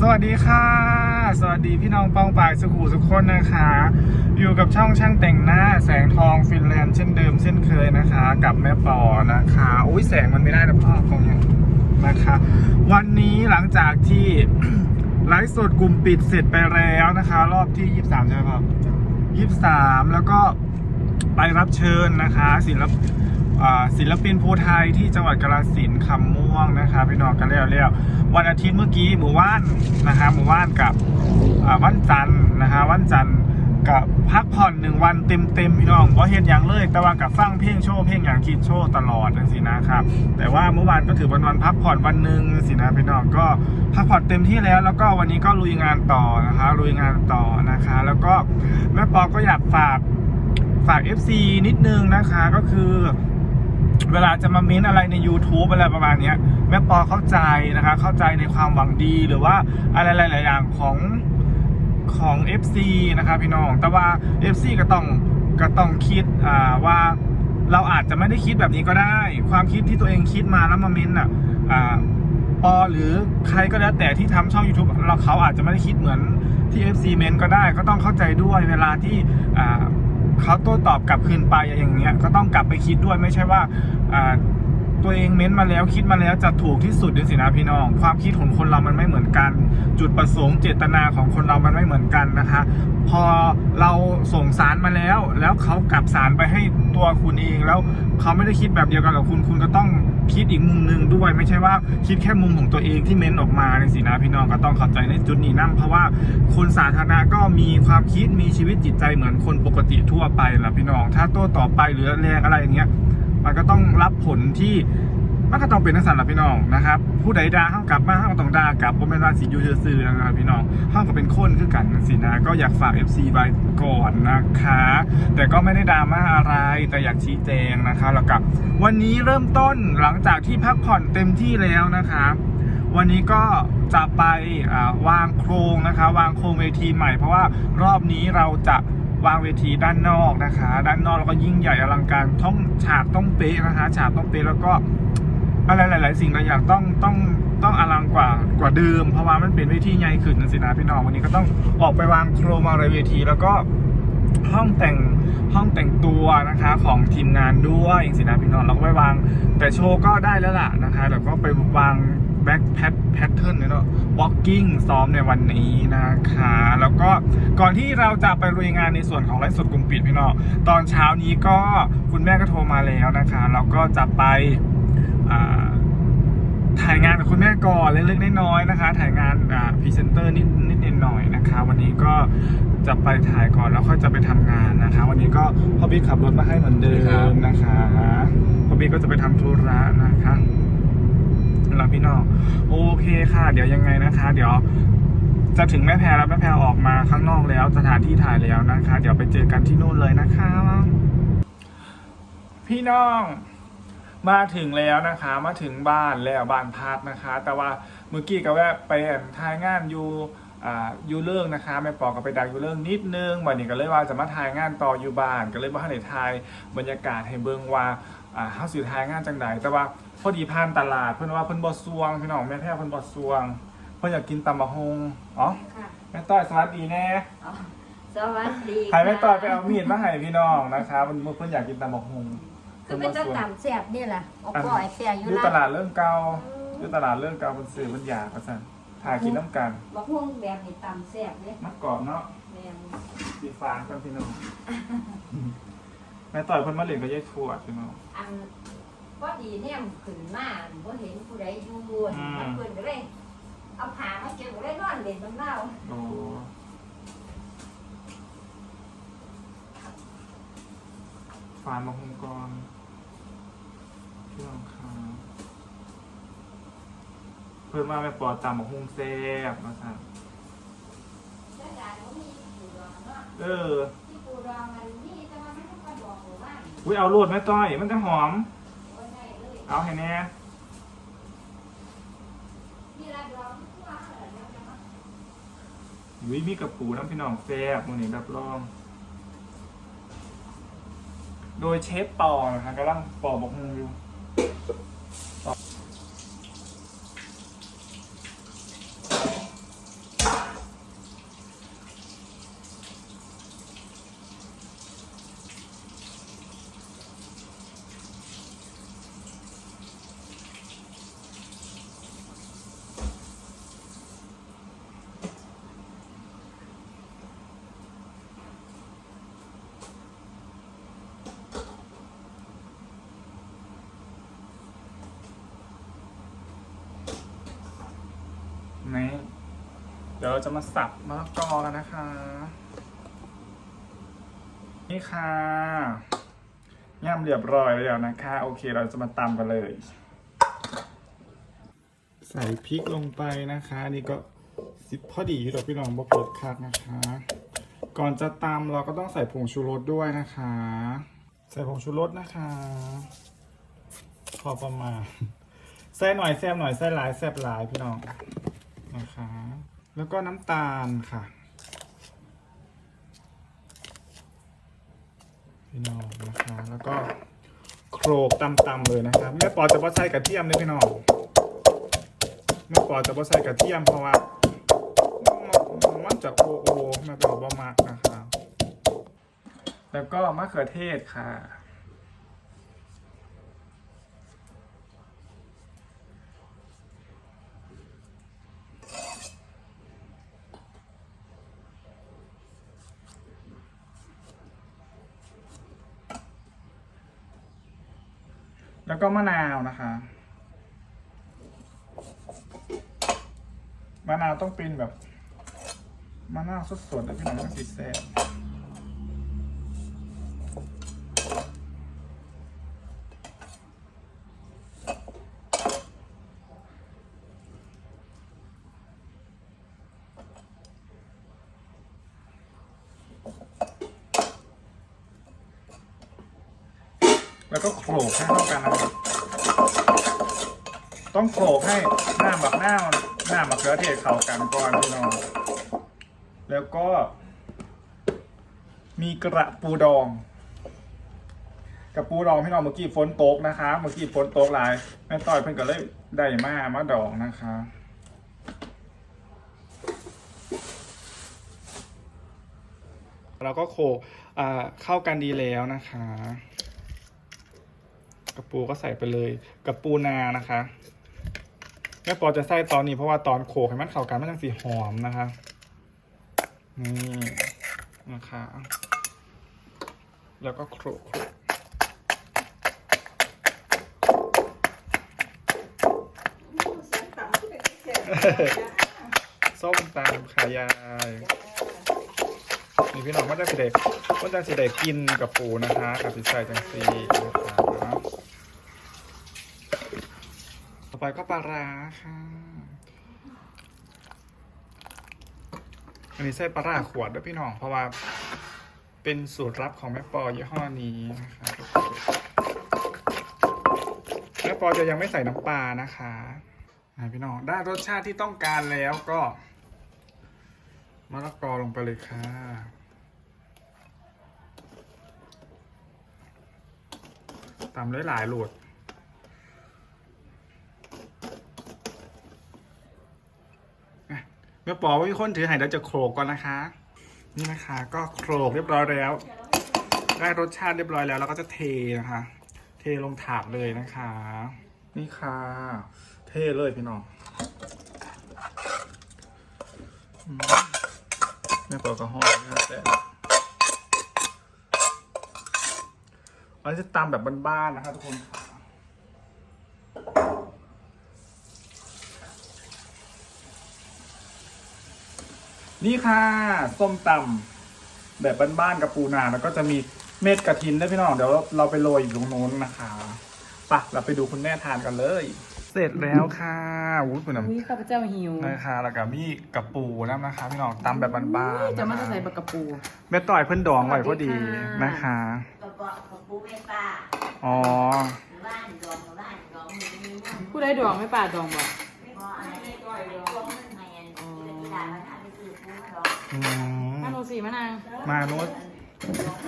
สวัสดีค่ะ สวัสดีพี่น้องปองปายสุขูทุคนนะคะ อยู่กับช่องช่างแต่งหน้าแสงทองฟินแลนด์เช่นเดิมเช่นเคยนะคะ กับแม่ปอนะคะอุ้ยแสงมันไม่ได้นะพ่อคงยังนะคะ วันนี้หลังจากที่ไลฟ์สดกลุ่มปิดเสร็จไปแล้วนะคะ รอบที่ 23 ใช่ไหมพ่อ23 แล้วก็ไปรับเชิญนะคะศิลป ศิลปินภูไทยที่จังหวัดกาฬสินธุ์คำม่วงนะคะพี่น้องกันแล้วแล้ววันอาทิตย์เมื่อกี้หมู่ว่านนะคะหมู่ว่านกับวันจันทร์นะคะวันจันทร์กับพักผ่อนหนึ่งวันเต็มเต็มๆพี่น้องเพราะเห็นอย่างเลย แต่ว่ากับฟังเพลงโชว์เพลงอย่างคิดโชว์ตลอดสินะครับแต่ว่าเมื่อวานก็ถือเป็นวันพักผ่อนวันหนึ่งสินะพี่น้องก็พักผ่อนเต็มที่แล้ว แล้วก็วันนี้ก็ลุยงานต่อนะคะลุยงานต่อนะคะ แล้วก็แม่ปอก็อยากฝากฝาก FC นิดนึงนะคะก็คือ เวลาจะมาเม้นอะไรใน YouTube อะไรประมาณนี้แม่ปอเข้าใจนะคะ เข้าใจในความหวังดีหรือว่าอะไรหลาย ๆ อย่างของของ FC นะคะพี่น้อง แต่ว่า FC ก็ต้องก็ต้องคิดว่าเราอาจจะไม่ได้คิดแบบนี้ก็ได้ ความคิดที่ตัวเองคิดมาแล้วมาเม้นอะปอหรือใครก็แล้วแต่ที่ทำช่อง YouTube เราเขาอาจจะไม่ได้คิดเหมือนที่ FC เม้นก็ได้ ก็ต้องเข้าใจด้วยเวลาที่อ่า เขาโต้ตอบกลับคืนไปอย่างเงี้ยก็ต้องกลับไปคิดด้วยไม่ใช่ว่าอ่า ตัวเองเม้นมาแล้วคิดมาแล้วจะถูกที่สุดด้วยสินะพี่น้อง ความคิดของคนเรามันไม่เหมือนกัน จุดประสงค์เจตนาของคนเรามันไม่เหมือนกันนะคะ พอเราส่งสารมาแล้ว แล้วเขากลับสารไปให้ตัวคุณเองแล้วเขาไม่ได้คิดแบบเดียวกันกับคุณคุณก็ต้องคิดอีกมุมหนึ่งด้วยไม่ใช่ว่าคิดแค่มุมของตัวเองที่เม้นออกมาในสินะพี่น้องก็ต้องเข้าใจในจุดนี้นั่เพราะว่าคนสาธารณะก็มีความคิดมีชีวิตจิตใจเหมือนคนปกติทั่วไปละพี่น้อง ถ้าโต้ตอบไปหรือแรงอะไรอย่างเงี้ย มันก็ต้องรับผลที่มันก็ต้องเป็นนักสัตว์ละพี่น้องนะครับ ผู้ใดด่าเข้ากลับมาเข้าก็ต้องด่ากลับผมเป็นราศียูซื่อนะครับพี่น้องเข้าก็เป็นคนคือกันสินะก็อยากฝาก FC ไว้ก่อนนะคะ แต่ก็ไม่ได้ดราม่าอะไรแต่อยากชี้แจงนะคะแล้วกับวันนี้เริ่มต้นหลังจากที่พักผ่อนเต็มที่แล้วนะคะวันนี้ก็จะไปวางโครงนะคะ วางโครงเวทีใหม่ เพราะว่ารอบนี้เราจะ วางเวทีด้านนอกนะคะ ด้านนอกแล้วก็ยิ่งใหญ่อลังการท้องฉากต้องเป๊ะนะคะฉากต้องเป๊ะแล้วก็อะไรหลาย ๆ สิ่งหลายอย่างต้องต้องต้องอลังกว่ากว่าเดิม เพราะว่ามันเป็นเวทีใหญ่ขึ้นนะสินะพี่น้องวันนี้ก็ต้องออกไปวางโครงวาอะไรเวที แล้วก็ห้องแต่งห้องแต่งตัวนะคะของทีมงานด้วยอย่างสินะพี่น้องเราก็ไปวางแต่โชว์ก็ได้แล้วล่ะนะคะเดี๋ยวก็ไปวาง แบ็คแพทแพทเทิร์นเนาะ walking ซ้อมในวันนี้นะคะ แล้วก็ก่อนที่เราจะไปลุยงานในส่วนของไลฟ์สดกลุ่มปิดพี่น้อตอนเช้านี้ก็คุณแม่ก็โทรมาแล้วนะคะเราก็จะไปถ่ายงานกับคุณแม่ก่อนเล็กๆน้อยๆนะคะ ถ่ายงานพรีเซนเตอร์นิดนิดหน่อยนะคะ วันนี้ก็จะไปถ่ายก่อนแล้วค่อยจะไปทำงานนะคะ วันนี้ก็พ่อบิ๊กขับรถมาให้เหมือนเดิมนะคะพ่อบิ๊กก็จะไปทำธุระนะคะ แล้วพี่น้องโอเคค่ะ เดี๋ยวยังไงนะคะ เดี๋ยวจะถึงแม่แพรแล้วแม่แพรออกมาข้างนอกแล้วสถานที่ถ่ายแล้วนะคะ เดี๋ยวไปเจอกันที่นู่นเลยนะคะ พี่น้อง มาถึงแล้วนะคะ มาถึงบ้านแล้วบ้านพักนะคะ แต่ว่าเมื่อกี้ก็แวะไปถ่ายงานอยู่อ่าอยู่เรื่องนะคะแม่ปอก็ไปดังอยู่เรื่องนิดนึงวันนี้ก็เลยว่าจะมาถ่ายงานต่ออยู่บ้าน ก็เลยว่าให้ถ่ายบรรยากาศให้เบิ่งว่า อ่าเฮาสิถ่ายงานจังใดแต่ว่าพอดีผ่านตลาดเพิ่นว่าเพิ่นบ่ซวงพี่น้องแม่แพ้เพิ่นบ่ซวง เพิ่นอยากกินตำบักฮงอ๋อค่ะแม่ต้อยสวัสดีแน่อ๋อสวัสดีใครแม่ต้อยไปเอามีดมาให้พี่น้องนะคะมันเพิ่นอยากกินตำบักฮงก็เป็นเจ้าต่ำแซ่บนี่แหละเอาปล่อยแซ่อยู่อยู่ละตลาดเรื่องเก่าอยู่ตลาดเรื่องเก่าเพิ่นซื้อเพิ่นอยากว่าซั่นถ่ายกินน้ำกันบักฮวงแบบนี้ต่ำแซ่บเนี่ยมักกรอบเนาะแม่นสีฟางกันพี่น้อง แม่ต่อยเพิ่นมาเล่นกับยายทวดพี่น้อง อันก็ดีเนี่ยขึ้นมาบ่เห็นผู้ใดอยู่อืม มันเพิ่นก็เลยเอาผ้ามาเก็บก็เลยนอนเล่นน้ำเล่าโอ้ฟานมาหงกรพี่น้องครับเพิ่นมาแม่ปอตามมาหงแซ่บมาสั่น แล้วยายก็มีปูดองเนาะเออ อุ้ยเอาโรดไหมต้อย มันจะหอม เอาให้แน่นี่ละดองที่ว่าเออเดี๋ยวจะมาอุ้ยมีกับปูน้ำพี่น้องแซ่บมือนี้รับรอง โดยเชฟปอนะคะกำลังปอบบกมืออยู่ เนี่เดี๋ยวเราจะมาสับมะละกอกันนะคะ นี่ค่ะย่ำเรียบร้อยแล้วนะคะ โอเคเราจะมาตำกันเลย ใส่พริกลงไปนะคะนี่ก็สิบพอดีที่เราพี่น้องบะเปิดคักนะคะ ก่อนจะตำเราก็ต้องใส่ผงชูรสด้วยนะคะ ใส่ผงชูรสนะคะ พอประมาณใส่หน่อยแซ่บหน่อยใส่หลายแซ่บหลายพี่น้องนะคะ แล้วก็น้ำตาลค่ะพี่น้องนะคะ แล้วก็โขลกตำๆเลยนะคะแม่ปอจะบ่ใส่กระเทียมเลยพี่น้องแม่ปอจะบ่ใส่กระเทียมเพราะว่ามันจะโอโอแม่ปอบ่มากนะคะแล้วก็มะเขือเทศค่ะ แล้วก็มะนาวนะคะ มะนาวต้องเป็นแบบมะนาวสดๆนะพี่น้องสีแซ่บ แล้วก็โขลกให้เข้ากันนะครับ ต้องโขลกให้หน้าแบบหน้าหน้ามะเขือเทศเข้ากันก่อนพี่น้องแล้วก็ มีกระปูดองกระปูดองพี่น้องเมื่อกี้ฝนตกนะคะเมื่อกี้ฝนตกหลายแม่ต้อยเพิ่นก็เลยได้มามาดองนะคะเราก็โขลกอ่าเข้ากันดีแล้วนะคะ กระปูก็ใส่ไปเลยกระปูนานะคะแม่ปอจะใส่ตอนนี้เพราะว่าตอนโขลกให้มันเข้ากันมันจังสีหอมนะคะนี่นะคะ แล้วก็โขลกส้มตามขายายนี่พี่น้องมันจะสิเด็กมันจะสิเด็กกินกับปูนะคะกับพิซซ่าจังซีนะคะ ต่อไปก็ปลาร้าค่ะ อันนี้ใส่ปลาร้าขวดด้วยพี่น้อง เพราะว่าเป็นสูตรลับของแม่ปอยี่ห้อนี้นะคะแม่ปอจะยังไม่ใส่น้ำปลานะคะพี่น้องได้รสชาติที่ต้องการแล้วก็มะละกอลงไปเลยค่ะตำหลายๆโหลด อะเมื่อปอว่ามีคนถือไห่เราจะโขลกก่อนนะคะ นี่นะคะ ก็โขลกเรียบร้อยแล้ว ได้รสชาติเรียบร้อยแล้วเราก็จะเทนะคะ เทลงถาดเลยนะคะ นี่ค่ะ เทเลยพี่น้องแม่ปอกระห้องแต่เราจะตำแบบบ้านๆนะคะทุกคน นี่ค่ะ ส้มตำแบบบ้านๆกับปูนาแล้วก็จะมีเม็ดกระถินด้วยพี่น้องเดี๋ยวเราไปโรยอยู่ตรงโน้นนะคะไปะเราไปดูคุณแม่ทานกันเลย เสร็จแล้วค่ะวุ้ยคุณน้ำอุ้ยข้าพเจ้าหิวนะคะแล้วก็มีกระปูน้ำนะคะ พี่น้องตำแบบบ้านๆจะนะมาคะใส่บักกะปูแม่ต่อยเพิ่นดองไว้พอดีสวัสดีค่ะนะคะกระบอกกระปูแม่ป้าอ๋อหมู่บ้านดองหมู่บ้านดองมือนี้นะผู้ใดดองไม่ป่าดองบ่ องอืมมาโนสีมานางมานุษ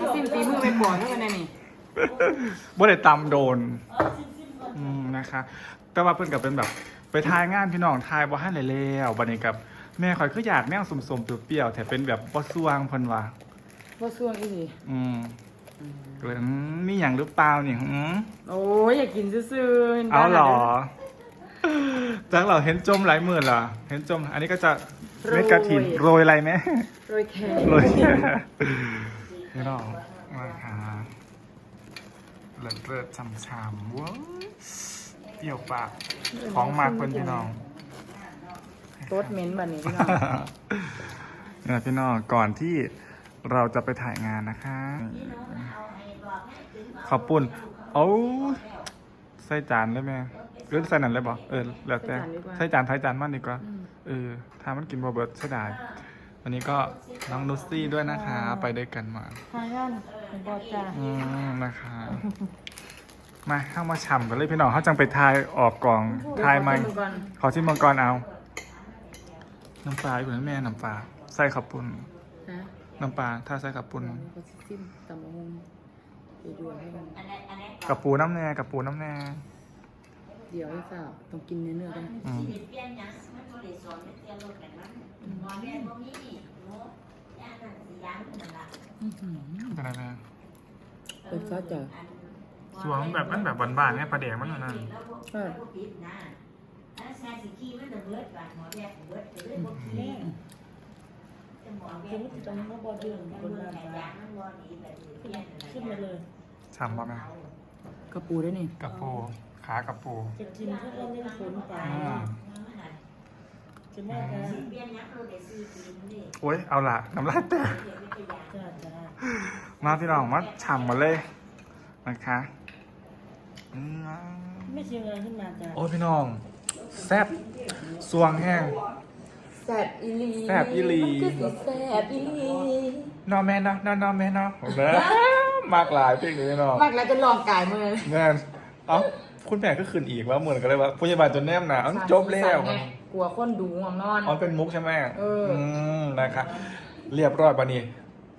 มาซิมตีมือไปก่อนเท่ากันแน่นี่บ่ได้ตำโดน อืมนะคะ แต่ว่าเพิ่นกับเป็นแบบ ไปทายงานพี่น้องทายบ่ทันได้แล้วบัดนี้กับแม่ข่อยคืออยากแนวสมๆเปรี้ยวๆแต่เป็นแบบบ่สวงเพิ่นว่าว่าซ่วงอีหลีอืมก็เลยอืมมีหยังหรือเปล่านี่หืม โอ้ยอยากกินซื่อๆห็นปะเอาเหรอจังเหรอเห็นจมหลายหมื่นเหรอ เห็นจม อันนี้ก็จะ เม็ดกระถินโรยอะไรไหมโรยแครโรยแค่พี่น้องมาค่ะเลิศเลิศช่ำๆว้าวเปรี้ยวปากของมากเพิ่นพี่น้องโต๊ดเหม็นบัดนี้พี่น้องเนี่ยพี่น้องก่อนที่เราจะไปถ่ายงานนะคะพี่น้องเอาไอ้บอกให้ถึงขอบปุ่นเอาใส่จานได้ไหมหรือใส่นั่นเลยบอกเออแล้วแต่ใส่จานใส่จานมันดีกว่า อืม เออถ้ามันกินบอเบิร์ตเสียดายวันนี้ก็น้องนุชซี่ด้วยนะคะ ไปด้วยกันมาทายกันเป็นบอจ้าอืมนะคะมาเข้ามาฉ่ำกันเลยพี่น้องเขาจังไปทายออกกล่องทายไหมเดี๋วขอชิก่อนขอชิมมังกรเอา น้ำปลาอยู่นั้นแม่น้ำปลาใส่ขับปุ่นฮะน้ำปลาถ้าใส่ขับปุ่นก็สิซิมตำมะฮงเดี๋ยวดูให้มันอันนี้อันนี้กับปูน้ำแน่กับปูน้ำแน่ เดี๋ยวให้ฝ่าต้องกินเนื้อเนื้อๆกันอืมที่เปลี่ยนหยังมันบ่ได้สอนมันเตรียมรถกันมันบ่แม่นบ่มีโน้ย่านนั่นสิย่านนั่นล่ะอื้อหือเป็นอะไรแม่เปิดซอสจ้ะสวงแบบมันแบบบานๆเนี่ยปลาแดงมันนั่นนะเออบ่ปิดนะอันแซ่สิขี้มันจะเบิดบาดหมอแยกเบิดก็เลยบ่ขี้จะหมอแยกตรงนั้นก็บ่เดือดคนละยางมันบ่ดีแบบนี้เปลี่ยนขึ้นมาเลย ฉ่ำป่ะแม่กระปูด้วยนี่กับปู ขากับปูจะกินเพื่อเล่นฝนไปอืมจะแม่ก็สิเปลี่ยนหยังเราได้ซื้อกินนี่โอ้ยเอาละน้ำลายแตกเดี๋ยวไปยางจ้าจ้ามาพี่น้องมาฉ่ำมาเลยนะคะอืมไม่เชียงเงินขึ้นมาจ้าโอ้ยพี่น้องแซ่บสวงแห้งแสบอีหลีแซ่บอีหลีมันคือสิแสบอีหลีนอแม่เนาะนอนอแม่เนาะเด้อมากหลายเพลงนี้พี่น้องมากแล้วจะลองกายมือแม่นเอ้า คุณแม่ก็คืนอีกแล้วเหมือนกันเลยว่าพยาบาลจนแนมหนาเอ้าจบแล้วไงกลัวคนดูง่วงนอนอ๋อเป็นมุกใช่ไหมเอออืมนะครับเรียบร้อยปะนี่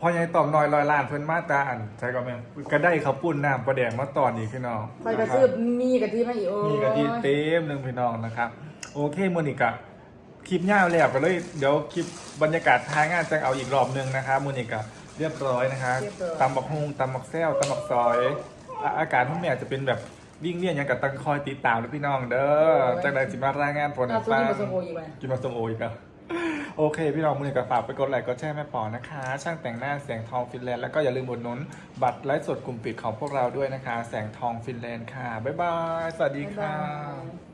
พอยายตอบน้อยลอยล้านเพิ่นมาตาอันใช่ก็แม่นก็ได้ข้าวปุ้นน้ำปลาแดงมาตอนอีกพี่น้องไปกระซืบมีกะทิมาอีกโอ้ยมีกะทิเต็มหนึ่งพี่น้องนะครับ โอเคมื้อนี้ก็คลิปยาวแล้วก็เลยเดี๋ยวคลิปบรรยากาศท้ายงานจะเอาอีกรอบหนึงนะครับมื้อนี้ก็เรียบร้อยนะคะตำบักฮุงตำบักแซวตำบักซอยอะอากาศทุ่งแม่จะเป็นแบบ วิ่งเลี่ยนหยังกับตังคอยติดตามด้วยพี่น้องเด้อจากไหนสิมารายงานผลเอาให้ซุปฟังนี่ผสมโออีกไหมกินมาสมโออีกแล้วโอเค พี่น้องมือนี้ก็ฝากไปกดไลค์กดแชร์แม่ปอนะคะ ช่างแต่งหน้าแสงทองฟินแลนด์แล้วก็อย่าลืมอุดหนุนบัตรไลฟ์สดกลุ่มปิดของพวกเราด้วยนะคะ แสงทองฟินแลนด์ค่ะ บ๊ายบาย สวัสดีบ๊ายค่ะบาย